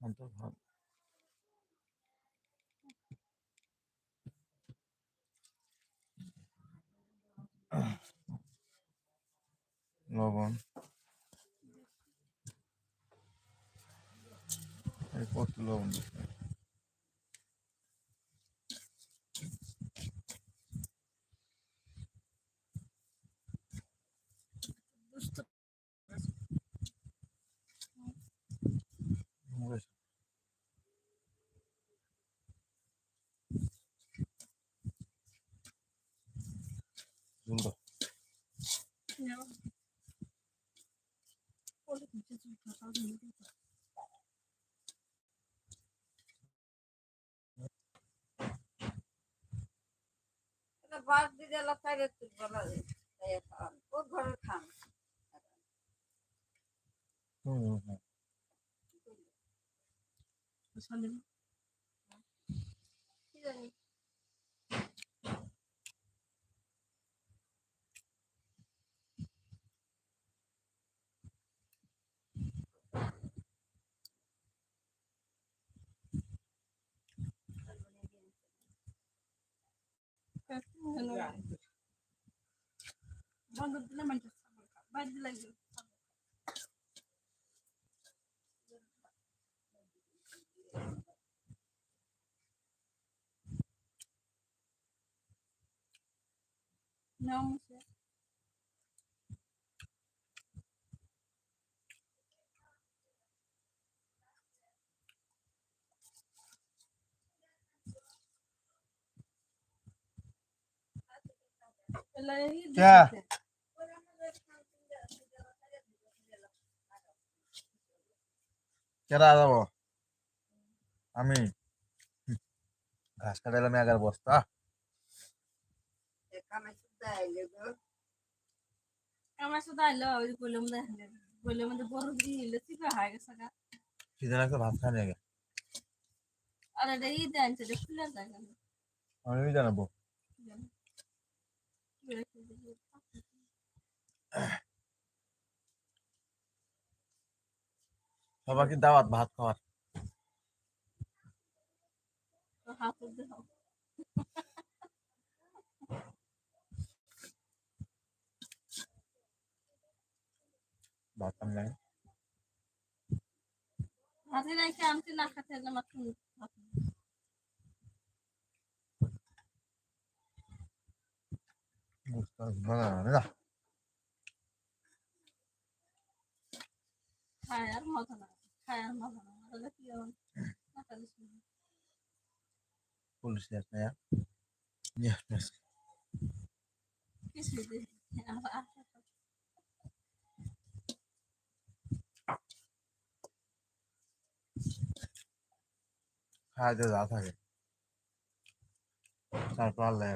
অন্তর্ভাব লবণ। এরপর লবণ দিছে? মরিচ। ঝুল দাও। বাদ দিয়ে খাইলে তুই বলা যায় কি জানি বন্ধ দিলে মানুষ বাইর দিলে নাও মুছে ক্যা? কেরা যাবো আমি হুম। ঘাস কাটাইলাম এগারো বস্তা কামে সুদ্ধা আইলে গো আমার সাথে আইলো ওই বলে মধ্যে বলে মধ্যে বড় দিয়ে এলে চিপা হয়ে গেছে গা সিজন একটা ভাত খাই নিয়ে আর এটা ই দেন সেটা খুলে যায় কেন আমি জানাবো সবাইকে দাওয়াত ভাত খাওয়ার হাত দাও খায় আর মজা না তাহলে কি হবে না তাহলে শুনবি। পুলিশ আছে না Yes, করি। খাইতে যা থাকে তারপর আল্লাহ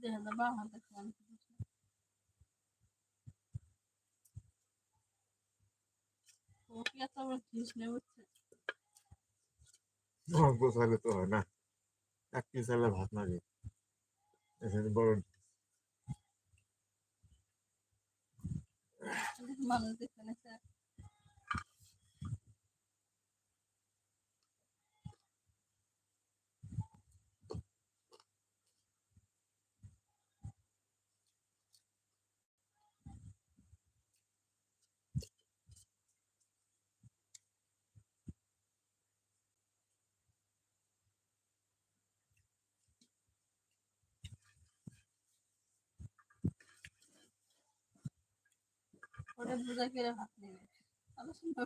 আছে দেখে দাও বাবা দেখে আমি কি বুঝি। ও কি এত বড় জিনিস নেই বুঝছে অল্প তো হয় না এক পিস চাইলে ভাত লাগে এখানে বড় মানুষ দেখে নেছে ওটা বোঝা করে ভাত নেবে আলোচনা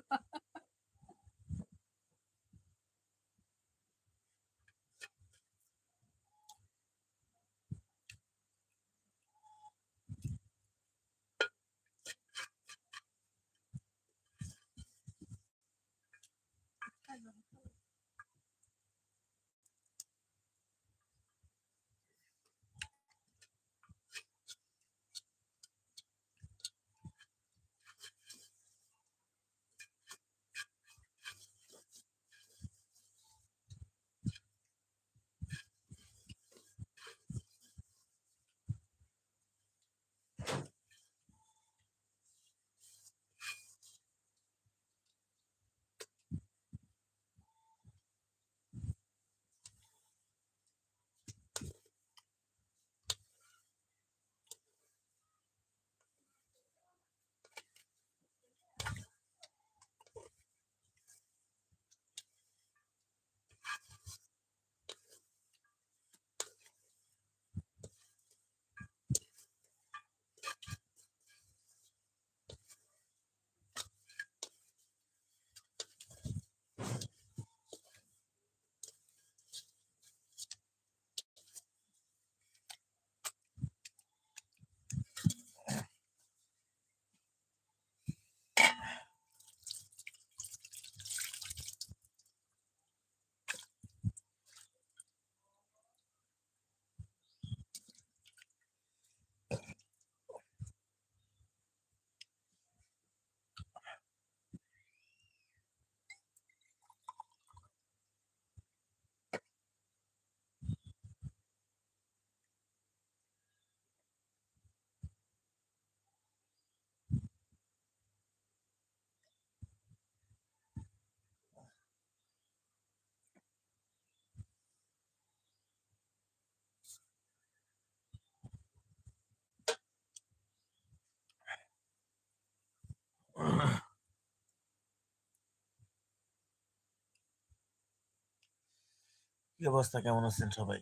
কি অবস্থা? কেমন আছেন সবাই?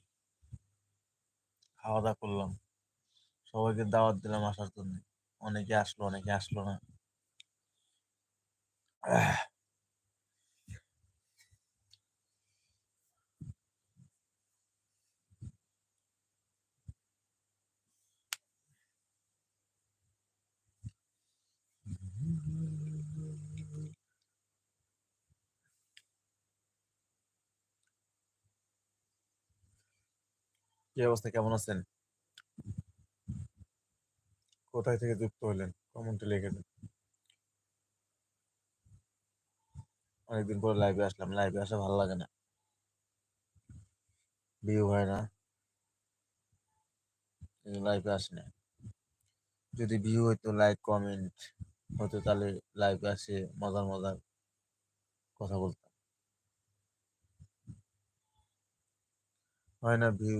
খাওয়া দাওয়া করলাম। সবাইকে দাওয়াত দিলাম আসার জন্য। অনেকে আসলো অনেকে আসলো না। কি অবস্থা? কেমন আছেন? কোথায় থেকে যুক্ত হলেন? কমেন্টে লিখে দিন। অনেকদিন পরে লাইভে আসলাম। লাইভে আসা ভালো লাগে না। ভিউ হয় না। লাইভে আসি না। যদি ভিউ হইতো লাইক কমেন্ট হতো, তাহলে লাইভে আসে মজার মজার কথা বলতাম। হয় না ভিউ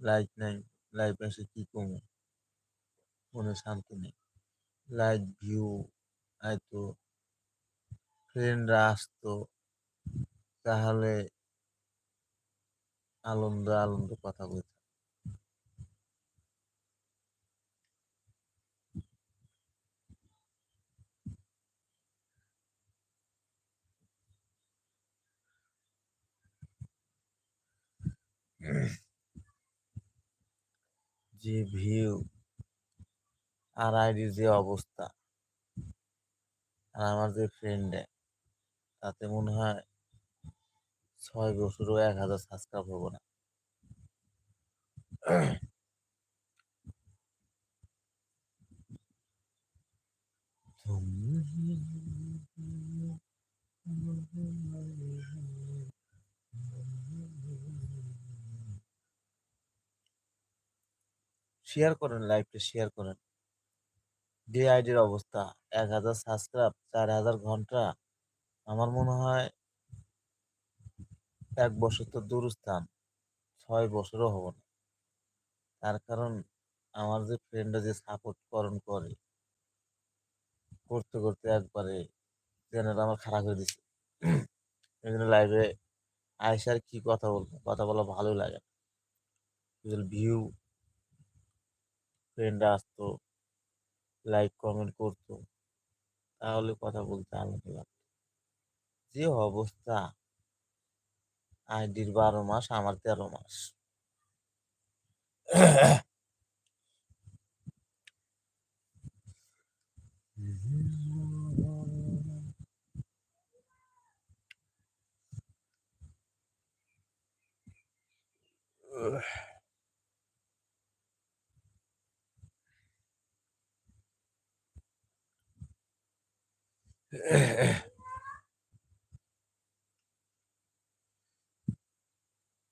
লাইক নাই লাইভ এসে কি কমে? মনে শান্তি নেই। লাইক ভিউ আইতো ফ্রেন্ডরা আসতো, তাহলে আনন্দ আনন্দ কথা বলতাম। যে ভিউ আর আইডির যে অবস্থা। আর আমার যে ফ্রেন্ড তাতে মনে হয় ছয় বছরও এক হাজার সাবস্ক্রাইব হব না। শেয়ার করেন লাইভটা শেয়ার করেন। যে আইডির অবস্থা, এক হাজার সাবস্ক্রাইব চার হাজার ঘণ্টা, আমার মনে হয় এক বছর তো দূরস্থান, ছয় বছরও হব না। তার কারণ আমার যে ফ্রেন্ডরা যে সাপোর্ট করণ করে, করতে করতে একবারে চ্যানেল আমার খারাপ হয়ে দিচ্ছে এখানে লাইভে আয়সার কি কথা বলব? কথা বলা ভালোই লাগে ভিউ ফ্রেন্ডরা আসতো লাইক কমেন্ট করতো, তাহলে কথা বলতে আলাদা লাগতো। যে অবস্থা, আইডির বারো মাস, আমার তেরো মাস।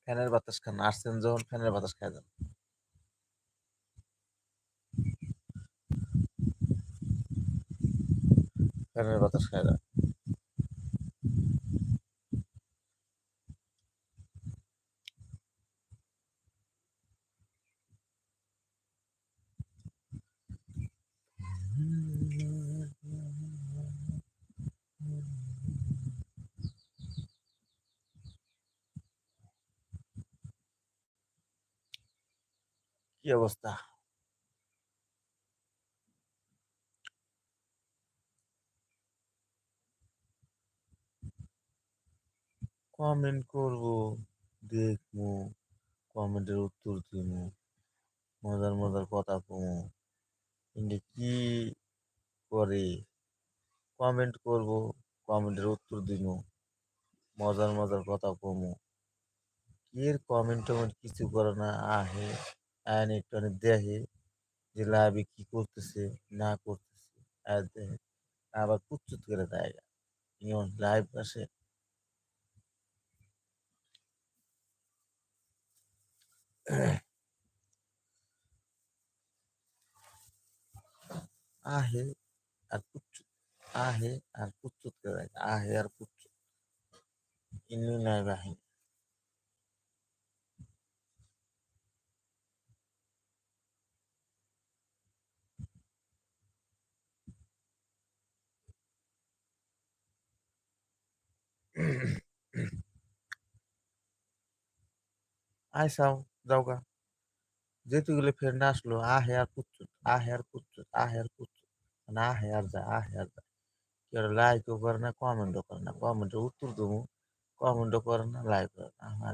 ফ্যানের বাতাস খান আসছেন যখন ফ্যানের বাতাস খাই যান। ফ্যানের বাতাস খাই যান। কি অবস্থা? কমেন্ট করব, দেখব কমেন্টের উত্তর দিব, মজার মজার কথা কমু কিন্তু কি করে? কমেন্ট করব কমেন্টের উত্তর দিব, মজার মজার কথা কমু এর কমেন্ট টমেন্ট কিছু করে না, আহে। আয়ন একটু দেখে যে লাইভে কি করতেছে, না করতেছে, আর দেখে আবার কুচ্চুত করে দেয় লাইভ আসে আহে আর কুচ্চু আহে আর কুচ্চুত করে দেয় আহে আর কুচ্চু ইনি নাই বাহিনী। আইসাও যাওগা যেতে গেলে ফের না আসলো আহে আর কুচ্চুত আহে আর কুচ্চুত আহে আর কুচ্চুত মানে আহে আর যা আহে আর যা কেউ লাইকও করে না কমেন্টও করে না কমেন্টে উত্তর দেবো কমেন্টও করে না লাইক করে না